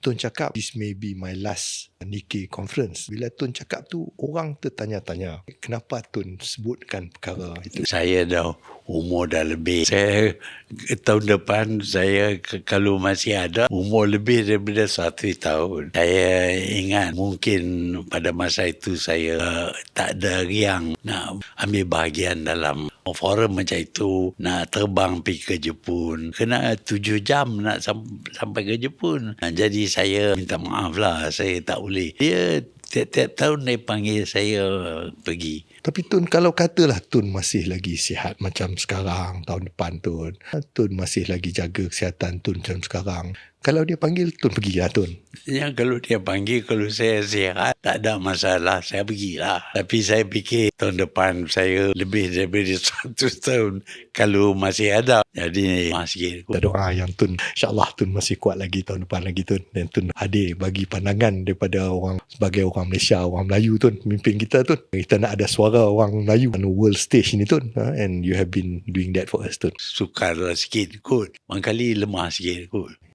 Tun cakap this may be my last Nikkei conference. Bila Tun cakap tu orang tertanya-tanya kenapa Tun sebutkan perkara itu. Saya dah umur dah lebih. Saya tahun depan saya kalau masih ada umur lebih daripada satu tahun. Saya ingat mungkin pada masa itu saya uh, tak ada riang nak ambil bahagian dalam forum macam itu nak terbang pergi ke Jepun kena tujuh jam nak sam- sampai ke Jepun jadi saya minta maaf lah saya tak boleh dia tiap-tiap tahun dia panggil saya pergi Tapi Tun kalau katalah Tun masih lagi sihat macam sekarang tahun depan Tun. Tun masih lagi jaga kesihatan Tun macam sekarang. Kalau dia panggil Tun pergi lah Tun. Ya kalau dia panggil kalau saya sihat tak ada masalah saya pergilah. Tapi saya fikir tahun depan saya lebih daripada satu tahun kalau masih ada. Jadi masih Kita doa yang Tun InsyaAllah Tun masih kuat lagi tahun depan lagi Tun Dan Tun hadir bagi pandangan daripada orang Sebagai orang Malaysia, orang Melayu Tun Mimpin kita Tun Kita nak ada suara orang Melayu on world stage ni Tun ha? And you have been doing that for us Tun sukar lah sikit kot. Mangkali lemah sikit kot.